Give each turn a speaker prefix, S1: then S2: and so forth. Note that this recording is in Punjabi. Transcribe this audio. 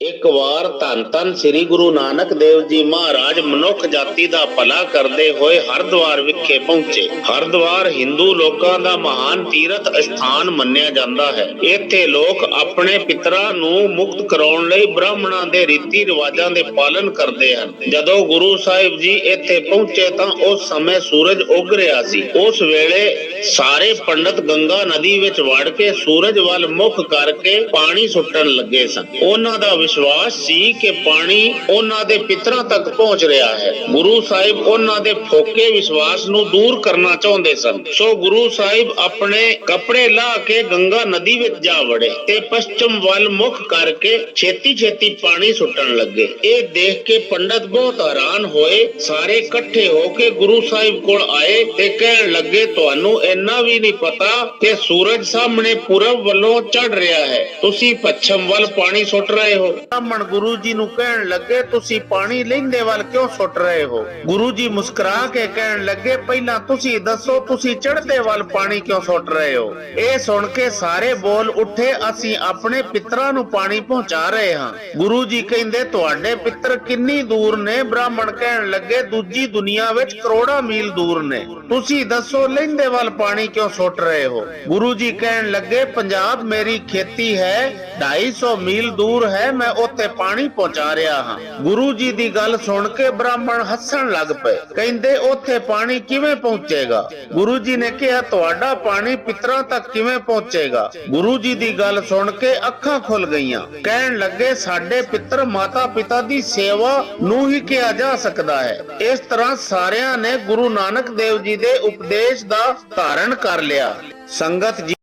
S1: ਇੱਕ ਵਾਰ ਧੰਨ ਧੰਨ ਸ੍ਰੀ ਗੁਰੂ ਨਾਨਕ ਦੇਵ ਜੀ ਮਹਾਰਾਜ ਮਨੁੱਖ ਜਾਤੀ ਦਾ ਭਲਾ ਕਰਦੇ ਹੋਏ ਹਰਿਦੁਆਰ ਵਿਖੇ ਪਹੁੰਚੇ। ਹਰਿਦੁਆਰ ਹਿੰਦੂ ਲੋਕਾਂ ਦਾ ਮਹਾਨ ਤੀਰਥ ਸਥਾਨ ਮੰਨਿਆ ਜਾਂਦਾ ਹੈ। ਇੱਥੇ ਲੋਕ ਆਪਣੇ ਪਿਤਰਾਂ ਨੂੰ ਮੁਕਤ ਕਰਾਉਣ ਲਈ ਬ੍ਰਾਹਮਣਾਂ ਦੇ ਰੀਤੀ ਰਿਵਾਜਾਂ ਦੇ ਪਾਲਨ ਕਰਦੇ ਹਨ। ਜਦੋਂ ਗੁਰੂ ਸਾਹਿਬ ਜੀ ਇੱਥੇ ਪਹੁੰਚੇ ਤਾਂ ਉਸ ਸਮੇਂ ਸੂਰਜ ਉੱਗ ਰਿਹਾ ਸੀ। ਉਸ ਵੇਲੇ ਸਾਰੇ ਪੰਡਤ ਗੰਗਾ ਨਦੀ ਵਿੱਚ ਵੜ ਕੇ ਸੂਰਜ ਵੱਲ ਮੁਖ ਕਰਕੇ ਪਾਣੀ ਸੁੱਟਣ ਲੱਗੇ ਸਨ। ਉਹਨਾਂ ਦਾ ਵਿਸ਼ਵਾਸ ਸੀ ਕਿ ਪਾਣੀ ਉਹਨਾਂ ਦੇ ਪਿਤਰਾਂ ਤੱਕ ਪਹੁੰਚ ਰਿਹਾ ਹੈ। ਗੁਰੂ ਸਾਹਿਬ ਉਹਨਾਂ ਦੇ ਫੋਕੇ ਵਿਸ਼ਵਾਸ ਨੂੰ ਦੂਰ ਕਰਨਾ ਚਾਹੁੰਦੇ ਸਨ। ਸੋ ਗੁਰੂ ਸਾਹਿਬ ਆਪਣੇ ਕੱਪੜੇ ਲਾ ਕੇ ਗੰਗਾ ਨਦੀ ਵਿੱਚ ਜਾ ਵੜੇ ਤੇ ਪਸ਼ਚਿਮ ਵੱਲ ਮੁਖ ਕਰਕੇ ਛੇਤੀ ਛੇਤੀ ਪਾਣੀ ਸੁੱਟਣ ਲੱਗੇ। ਇਹ ਦੇਖ ਕੇ ਪੰਡਤ ਬਹੁਤ ਹੈਰਾਨ ਹੋਏ। ਸਾਰੇ ਇਕੱਠੇ ਹੋ ਕੇ ਗੁਰੂ ਸਾਹਿਬ ਕੋਲ ਆਏ ਤੇ ਕਹਿਣ ਲੱਗੇ, ਤੁਹਾਨੂੰ ਇੰਨਾ ਵੀ ਨਹੀਂ ਪਤਾ ਕਿ ਸੂਰਜ ਸਾਹਮਣੇ ਪੂਰਬ ਵੱਲੋਂ ਚੜ ਰਿਹਾ ਹੈ। ਤੁਸੀਂ ਪੱਛਮ ਵੱਲ ਪਾਣੀ ਸੁੱਟ ਰਹੇ ਹੋ। ਬ੍ਰਾਹਮਣ ਗੁਰੂ ਜੀ ਨੂੰ ਕਹਿਣ ਲੱਗੇ, ਤੁਸੀਂ ਪਾਣੀ ਲੈਂਦੇ ਵੱਲ ਕਿਉਂ ਸੁੱਟ ਰਹੇ ਹੋ? ਗੁਰੂ ਜੀ ਮੁਸਕਰਾ ਕੇ ਕਹਿਣ ਲੱਗੇ, ਪਹਿਲਾਂ ਤੁਸੀਂ ਦੱਸੋ, ਤੁਸੀਂ ਚੜ੍ਹਦੇ ਵੱਲ ਪਾਣੀ ਕਿਉਂ ਸੁੱਟ ਰਹੇ ਹੋ? ਇਹ ਸੁਣ ਕੇ ਸਾਰੇ ਬੋਲ ਉੱਠੇ, ਅਸੀਂ ਆਪਣੇ ਪਿੱਤਰਾਂ ਨੂੰ ਪਾਣੀ ਪਹੁੰਚਾ ਰਹੇ ਹਾਂ। ਗੁਰੂ ਜੀ ਕਹਿੰਦੇ, ਤੁਹਾਡੇ ਪਿੱਤਰ ਕਿੰਨੀ ਦੂਰ ਨੇ? ਬ੍ਰਾਹਮਣ ਕਹਿਣ ਲੱਗੇ, ਦੂਜੀ ਦੁਨੀਆ ਵਿੱਚ ਕਰੋੜਾਂ ਮੀਲ ਦੂਰ ਨੇ। ਤੁਸੀਂ ਦੱਸੋ, ਲੈਂਦੇ ਵੱਲ ਪਾਣੀ ਕਿਉਂ ਸੁੱਟ ਰਹੇ ਹੋ? ਗੁਰੂ ਜੀ ਕਹਿਣ ਲੱਗੇ, ਪੰਜਾਬ ਮੇਰੀ ਖੇਤੀ ਹੈ 250 ਮੀਲ ਦੂਰ ਹੈ, ਮੈਂ ਉੱਥੇ ਪਾਣੀ ਪਹੁੰਚਾ ਰਿਹਾ ਹਾਂ। ਗੁਰੂ ਜੀ ਦੀ ਗੱਲ ਸੁਣ ਕੇ ਬ੍ਰਾਹਮਣ ਹੱਸਣ ਲੱਗ ਪਏ। ਕਹਿੰਦੇ, ਉੱਥੇ ਪਾਣੀ ਕਿਵੇਂ ਪਹੁੰਚੇਗਾ? ਗੁਰੂ ਜੀ ਨੇ ਕਿਹਾ, ਤੁਹਾਡਾ ਪਾਣੀ ਪਿਤਰਾਂ ਤੱਕ ਕਿਵੇਂ ਪਹੁੰਚੇਗਾ? ਗੁਰੂ ਜੀ ਦੀ ਗੱਲ ਸੁਣ ਕੇ ਅੱਖਾਂ ਖੁੱਲ ਗਈਆਂ। ਕਹਿਣ ਲੱਗੇ, ਸਾਡੇ ਪਿੱਤਰ ਮਾਤਾ ਪਿਤਾ ਦੀ ਸੇਵਾ ਨੂੰ ਹੀ ਕਿਹਾ ਜਾ ਸਕਦਾ ਹੈ। ਇਸ ਤਰ੍ਹਾਂ ਸਾਰਿਆਂ ਨੇ ਗੁਰੂ ਨਾਨਕ ਦੇਵ ਜੀ ਦੇ ਉਪਦੇਸ਼ ਦਾ ਧਾਰਨ ਕਰ ਲਿਆ। ਸੰਗਤ ਜੀ